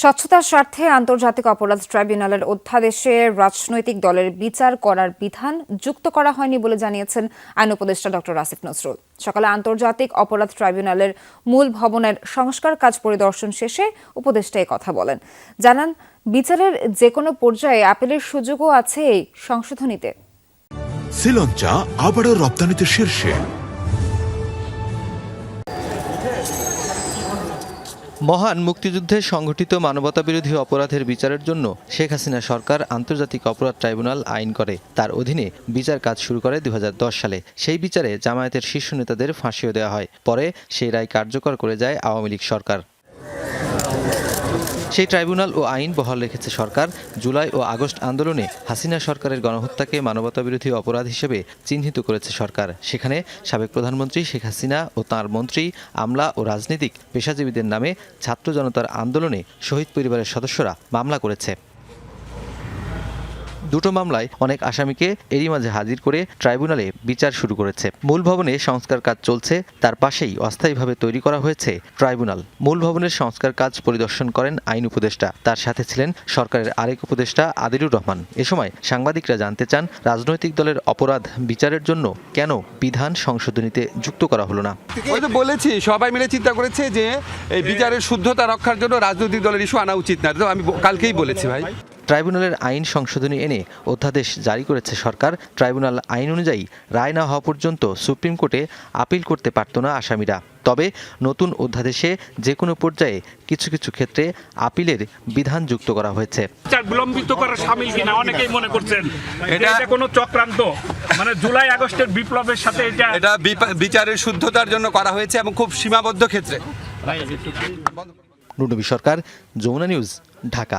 স্বচ্ছতার স্বার্থে আন্তর্জাতিক অপরাধ ট্রাইব্যুনালের অধ্যাদেশে রাজনৈতিক দলের বিচার করার বিধান যুক্ত করা হয়নি বলে জানিয়েছেন আইন উপদেষ্টা ডক্টর আসিফ নজরুল সকালে আন্তর্জাতিক অপরাধ ট্রাইব্যুনালের মূল ভবনের সংস্কার কাজ পরিদর্শন শেষে উপদেষ্টা কথা বলেন। জানান, বিচারের যে কোনো পর্যায়ে আপিলের সুযোগও আছে এই সংশোধনীতে। আবারও রপ্তানিতে শীর্ষে। মহান মুক্তিযুদ্ধে সংঘটিত মানবতাবিরোধী অপরাধের বিচারের জন্য শেখ হাসিনা সরকার আন্তর্জাতিক অপরাধ ট্রাইব্যুনাল আইন করে। তার অধীনে বিচার কাজ শুরু করে দু হাজার দশ সালে। সেই বিচারে জামায়াতের শীর্ষ নেতাদের ফাঁসিও দেওয়া হয়। পরে সেই রায় কার্যকর করে যায় আওয়ামী লীগ সরকার। সেই ট্রাইব্যুনাল ও আইন বহাল রেখেছে সরকার। জুলাই ও আগস্ট আন্দোলনে হাসিনা সরকারের গণহত্যাকে মানবতাবিরোধী অপরাধ হিসেবে চিহ্নিত করেছে সরকার। সেখানে সাবেক প্রধানমন্ত্রী শেখ হাসিনা ও তাঁর মন্ত্রী, আমলা ও রাজনীতিক পেশাজীবীদের নামে ছাত্র জনতার আন্দোলনে শহীদ পরিবারের সদস্যরা মামলা করেছে। দুটো মামলায় অনেক আসামিকে এরই মাঝে হাজির করে ট্রাইব্যুনালে বিচার শুরু করেছে। মূল ভবনে সংস্কার কাজ চলছে, তার পাশেই অস্থায়ীভাবে তৈরি করা হয়েছে ট্রাইব্যুনাল। মূল ভবনের সংস্কার কাজ পরিদর্শন করেন আইন উপদেষ্টা। তার সাথে ছিলেন সরকারের আরেক উপদেষ্টা আদিলুর রহমান। এ সময় সাংবাদিকরা জানতে চান, রাজনৈতিক দলের অপরাধ বিচারের জন্য কেন বিধান সংশোধনীতে যুক্ত করা হলো না। বলেছি, সবাই মিলে চিন্তা করেছে যে এই বিচারের শুদ্ধতা রক্ষার জন্য রাজনৈতিক দলের ইস্যু আনা উচিত না। আমি কালকেই বলেছি ভাই। ট্রাইব্যুনালের আইন সংশোধনী এনে অধ্যাদেশ জারি করেছে সরকার। ট্রাইব্যুনাল আইন অনুযায়ী রায় না হওয়া পর্যন্ত সুপ্রিম কোর্টে আপিল করতে পারত না আসামিরা। তবে নতুন অধ্যাদেশে যে কোনো পর্যায়ে কিছু কিছু ক্ষেত্রে আপিলের বিধান যুক্ত করা হয়েছে। বিলম্বিত করার সামিল কিনা অনেকেই মনে করছেন এটা কোনো চক্রান্ত। মানে জুলাই আগস্টের বিপ্লবের সাথে এটা এটা বিচারের শুদ্ধতার জন্য করা হয়েছে এবং খুব সীমাবদ্ধ ক্ষেত্রে। নুনবী সরকার যমুনা নিউজ ঢাকা।